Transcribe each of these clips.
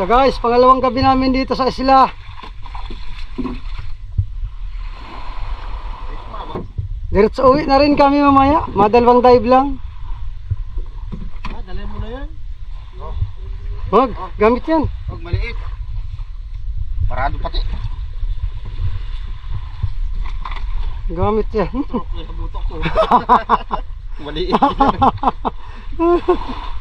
So guys, pangalawang gabi namin dito sa isla. Diretso uwi na rin kami mamaya. Madalawang dive lang. Ah, dalhin mo na yan. Wag, gamit yan. Huwag maliit. Parado pati. Gamit yan. Turok na butok ko. maliit.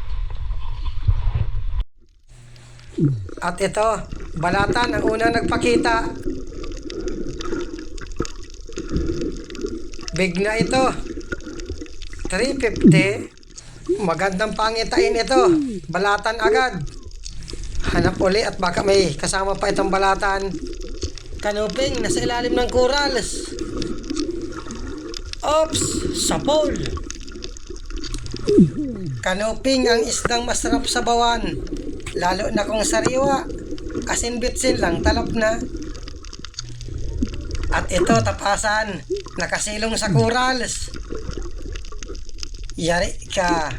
At ito, balatan ang unang nagpakita. Big na ito. 350. Magandang pangitain ito. Balatan agad. Hanap uli at baka may kasama pa itong balatan. Kanuping, nasa ilalim ng corals. Ops, sapol. Kanuping ang isdang masarap sa bawan. Lalo na kung sariwa. Asin bitsin lang, talap na. At ito, tapasan. Nakasilong sa corals. Yari ka.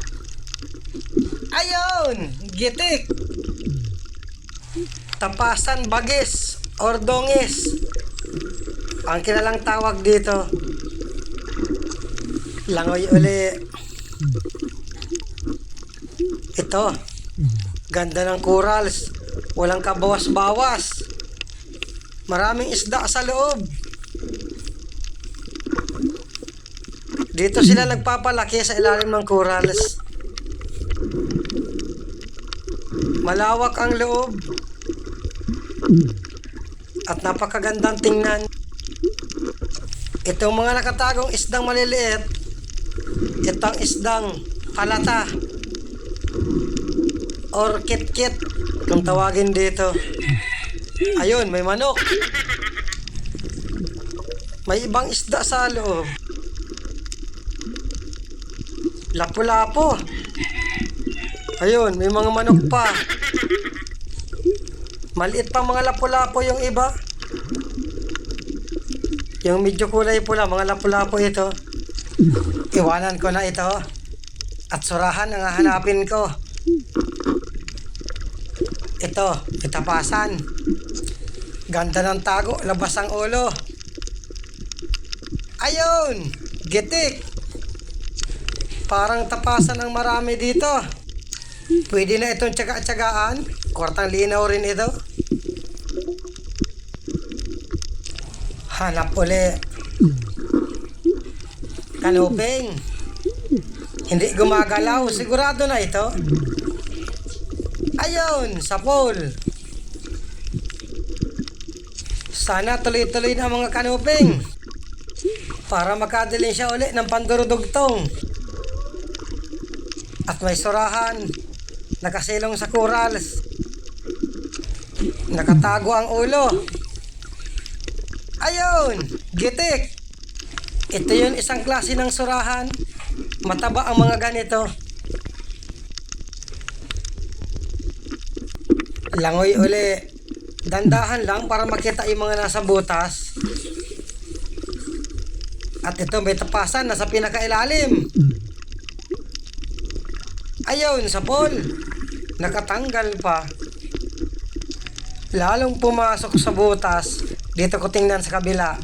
Ayun! Gitik! Tapasan bagis or dongis. Ang kilalang tawag dito. Langoy uli. Ito. Ganda ng corals. Walang kabawas-bawas. Maraming isda sa loob. Dito sila nagpapalaki sa ilalim ng corals. Malawak ang loob. At napakagandang tingnan. Itong mga nakatagong isdang maliliit, itong isdang palata or kit-kit kung tawagin dito. Ayun, may manok. May ibang isda sa loob. Lapu-lapo. Ayun, may mga manok pa. Maliit pa mga lapu-lapo yung iba. Yung medyo kulay pula, mga lapu-lapo ito. Iwanan ko na ito. At surahan ang hahanapin ko. Ito, itapasan. Ganda ng tago, labas ang ulo. Ayun! Gitik! Parang tapasan ng marami dito. Pwede na itong tsaga-tsagaan. Kwartang linaw rin ito. Hanap uli. Kanuping. Hindi gumagalaw. Sigurado na ito. Ayun, sapol. Sana tuloy-tuloy na mga kanuping. Para makadalhin siya uli ng pandurudugtong. At may surahan. Nakasilong sa corals. Nakatago ang ulo. Ayun! Gitik! Ito yun isang klase ng surahan. Mataba ang mga ganito. Langoy uli. Dandahan lang para makita yung mga nasa butas. At ito may tapasan nasa pinakailalim. Ayun, sa pole. Nakatanggal pa. Lalong pumasok sa butas. Dito ko tingnan sa kabila.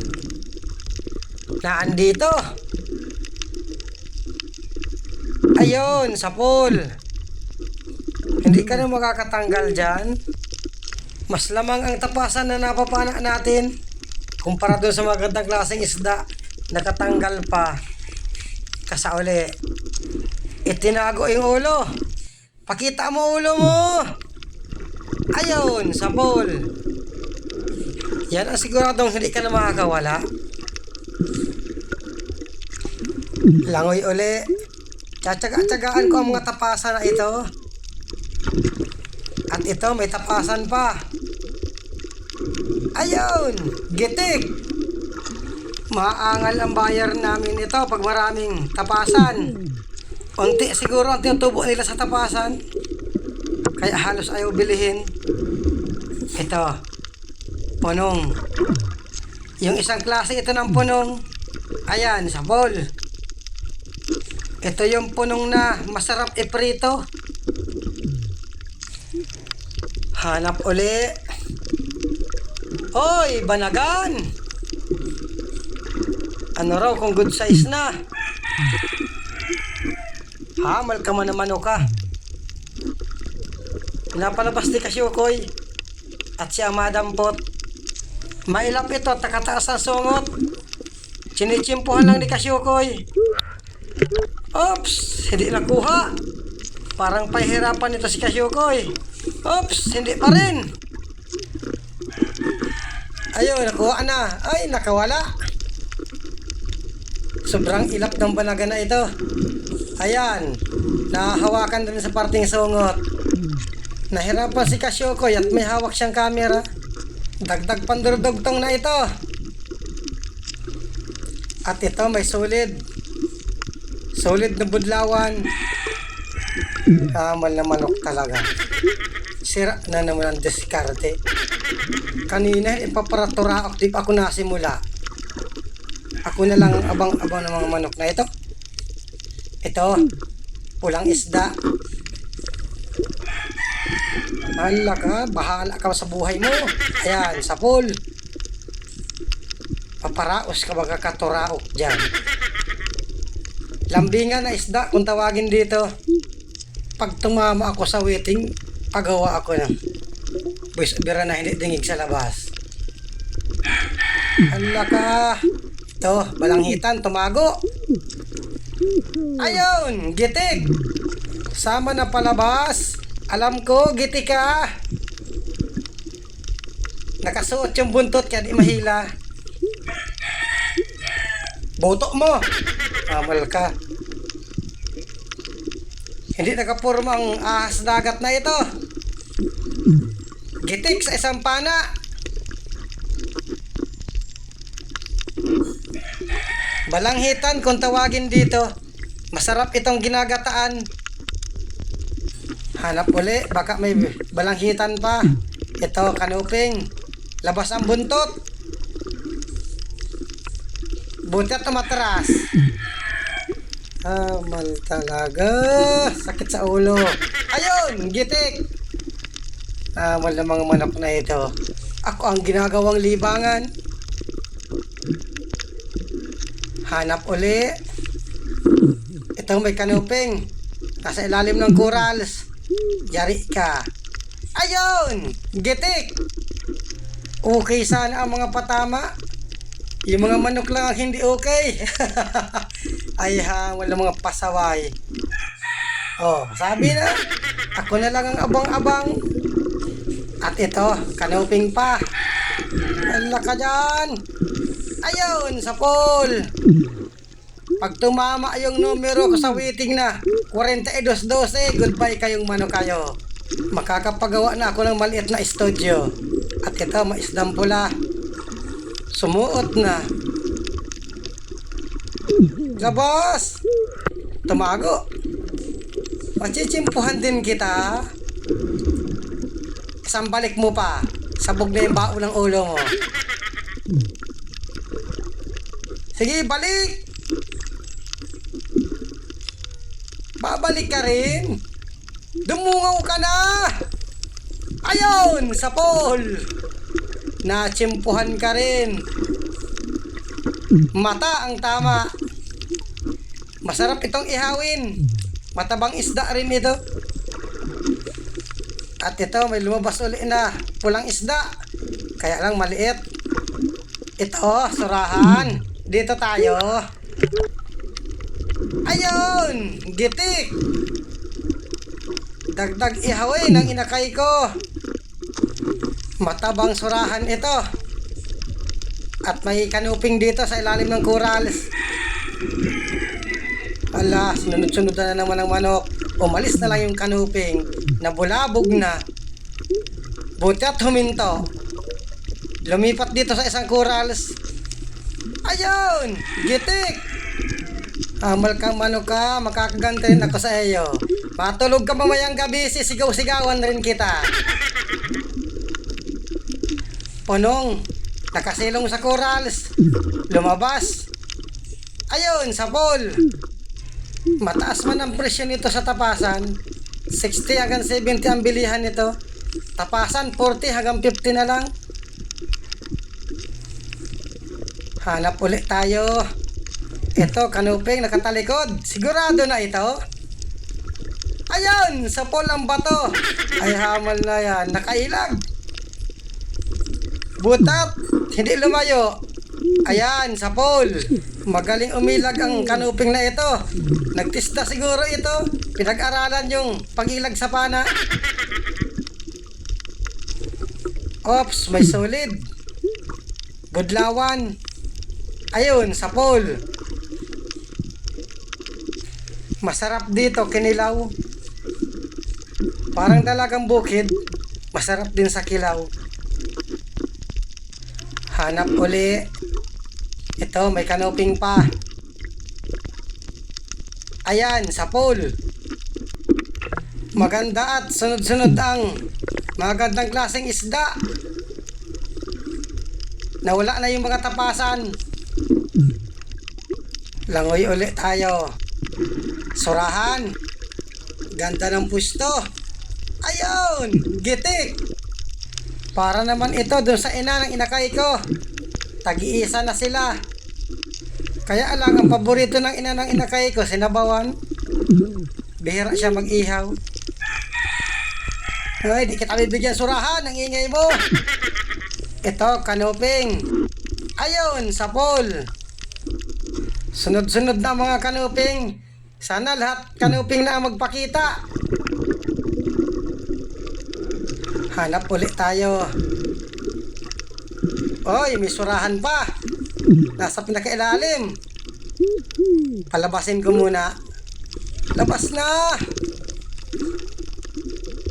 Naandito. Ayun, sa pole. Hindi ka na makakatanggal dyan. Mas lamang ang tapasan na napapana natin kumpara doon sa magandang klaseng isda. Nakatanggal pa. Kasauli itinago yung ulo. Pakita mo ulo mo. Ayun sa bowl. Yan ang siguradong hindi ka na makakawala. Langoy uli. Tsatsaga-tsagaan ko ang mga tapasan na ito ito may tapasan pa ayun gitik maangal ang bayar namin ito pag maraming tapasan. Unti siguro ang tinutubo nila sa tapasan. Kaya halos ayaw bilihin. Ito. Punong. Yung isang klase ito ng punong. Ayan, sa bowl. Ito yung punong na masarap iprito. Hanap uli. Oy, banagan! Ano raw kung good size na? Hamal ka man naman o ka. Pinapalabas ni Kasyukoy at si Madam Pot. Mailap ito, takataas ang sungot. Chinichimpuhan lang ni Kasyukoy. Oops, hindi nakuha. Parang pahirapan ito si Kasyukoy. Oops, hindi pa rin. Ayun, nakuha na. Ay, nakawala. Sobrang ilap ng banaga na ito. Ayan, nahahawakan din sa parting sungot. Nahirapan si Kasyukoy at may hawak siyang camera. Dagdag pandurdugtong na ito. At ito may solid. Solid na budlawan. Kamal na manok talaga. Sira na naman ang diskarte. Kanina, ipaparatura ako, di pa ako nasimula. Ako na lang ang abang-abang ng mga manok na ito. Ito, pulang isda. Hala ka, bahala ka sa buhay mo. Ayan, sa pool. Paparaos ka baga katuraok dyan. Lambingan na isda kung tawagin dito. Pag tumama ako sa waiting, pagawa ako ng buwis bira na hindi dingig sa labas. Hala ka. Ito, balanghitan, tumago. Ayun, gitik. Sama na palabas. Alam ko, giti ka. Nakasuot yung buntot kaya di mahila. Boto mo. Amal ka. Hindi nakapurma ang ahas dagat na ito. Gitik sa isang pana. Balanghitan kung tawagin dito. Masarap itong ginagataan. Hanap uli, baka may balanghitan pa. Ito, kanuping. Labas ang buntot. Buti at tumatras. Amal talaga. Sakit sa ulo. Ayun, gitik. Amal ng mga manok na ito. Ako ang ginagawang libangan. Hanap uli. Ito may kanuping. Nasa ilalim ng corals. Yari ka. Ayun! Gitik! Okay sana ang mga patama. Yung mga manok lang ang hindi okay. Ay ha, wala mga pasaway. Oh, sabi na. Ako na lang ang abang-abang. At ito, kanuping pa. Wala ka dyan. Ayun, sa pool. Pag tumama yung numero ko sa waiting na 4212, goodbye kayong mano kayo. Makakapagawa na ako ng maliit na studio. At ito, maisdang pula. Sumuot na. Labas! Tumago. Machichimpuhan din kita. Isang balik mo pa. Sabog na yung bao ng ulo mo. Sige, balik! Babalik ka rin. Dumungaw ka na. Ayun, sa pool. Nachimpuhan ka rin. Mata ang tama. Masarap itong ihawin. Matabang isda rin ito. At ito, may lumabas uli na pulang isda. Kaya lang maliit. Ito, surahan. Dito tayo. Ayun! Gitik! Dagdag ihawin ng inakay ko. Matabang surahan ito. At may kanuping dito sa ilalim ng corals. Ala, sunod-sunod na naman ang manok. Umalis na lang yung kanuping. Nabulabog na. Buti at huminto. Lumipat dito sa isang corals. Ayun! Gitik! Amal ka mano ka, makakaganta rin ako sa iyo. Matulog ka mamayang gabi, sisigaw-sigawan rin kita. Punong, nakasilong sa corals, lumabas. Ayun, sa pool. Mataas man ang presyo nito sa tapasan. 60 hanggang 70 ang bilihan nito. Tapasan 40 hanggang 50 na lang. Hanap ulit tayo. Ito, kanuping nakatalikod. Sigurado na ito. Ayun, sa pool ang bato. Ay hamal na yan. Nakailag. Butat, hindi lumayo. Ayan, sa pool. Magaling umilag ang kanuping na ito. Nagtista siguro ito. Pinag-aralan yung pag-ilag sa pana. Ops, may solid. Budlawan. Ayun, sa pool. Masarap dito, kinilaw. Parang dalagang bukid. Masarap din sa kilaw. Hanap uli. Ito, may kanoping pa. Ayan, sa pool. Maganda at sunod-sunod ang magandang klaseng isda. Nawala na yung mga tapasan. Langoy ulit tayo. Surahan. Ganda ng pusto. Ayun! Gitik! Para naman ito dun sa ina ng inakay ko. Tag-iisa na sila. Kaya lang, ang paborito ng ina ng inakay ko, sinabawan. Bihira siya mag-ihaw. Ay, di kita bibigyan surahan, ang ingay mo. Ito, kanuping. Ayun, sa pool. Sunod-sunod na mga kanuping. Sana lahat kanuping na magpakita. Hanap ulit tayo. Oy, may surahan pa. Nasa pinakailalim. Palabasin ko muna. Labas na!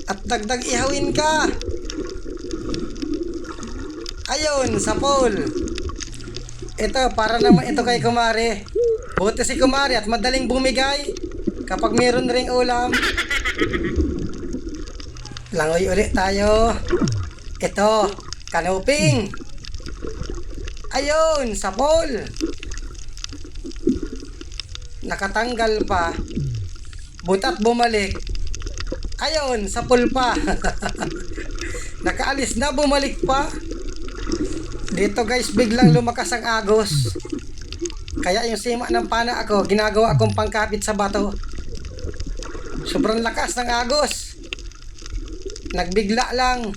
At dagdag ihawin ka. Ayun, sa pool. Ito, para naman ito kay Kumari. Buti si Kumari at madaling bumigay kapag meron ring ulam. Langoy ulit tayo. Ito, kanuping. Ayun, sa pool. Nakatanggal pa. Butat bumalik. Ayun, sa pool pa. Nakaalis na, bumalik pa. Dito guys, biglang lumakas ang agos. Kaya yung sima ng pana ako, ginagawa akong pangkapit sa bato. Sobrang lakas ng agos. Nagbigla lang.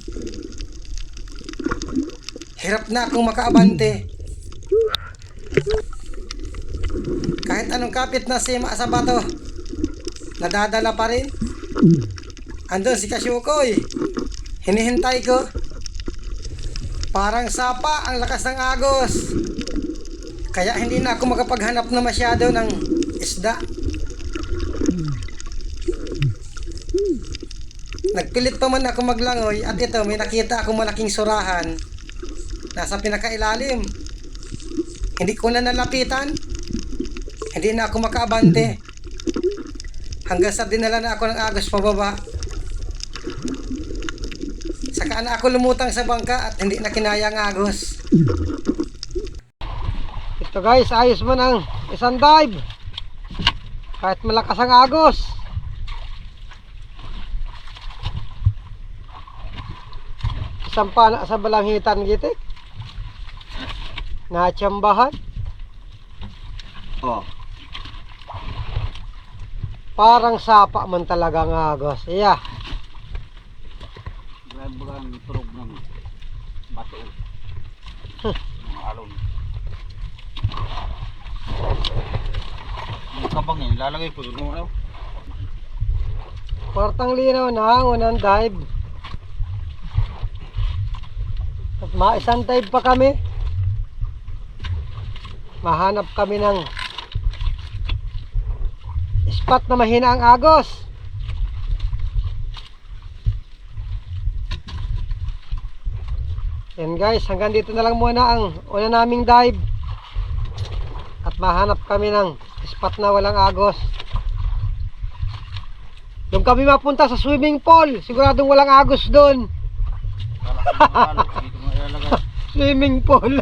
Hirap na akong makaabante. Kahit anong kapit na sima sa bato, nadadala pa rin. Andun si Kasyukoy. Hinihintay ko. Parang sapa ang lakas ng agos. Kaya hindi na ako makapaghanap na masyado ng isda. Nagpilit pa man ako maglangoy at ito may nakita ako malaking surahan. Nasa pinakailalim. Hindi ko na nalapitan. Hindi na ako makaabante. Hanggang sa dinala na ako ng agos pababa. Saka na ako lumutang sa bangka at hindi na kinaya ang agos. Ito guys, ayos mo ng isang dive. Kahit malakas ang agos. Isang pana sa balangitan gitik. Natsambahan. Oh. Parang sapa man talaga ang agos. Iya. Grabe ba ang turog ng bato? Mga alon. Yung kabang yan, lalagay ko doon. Ano? Kwartang linaw na, unang dive. At maisang dive pa kami. Mahanap kami ng spot na mahina ang agos. Yan guys, hanggang dito na lang muna ang una naming dive. At mahanap kami ng spot na walang agos. Doon kami mapunta sa swimming pool. Siguradong walang agos doon. Swimming pool.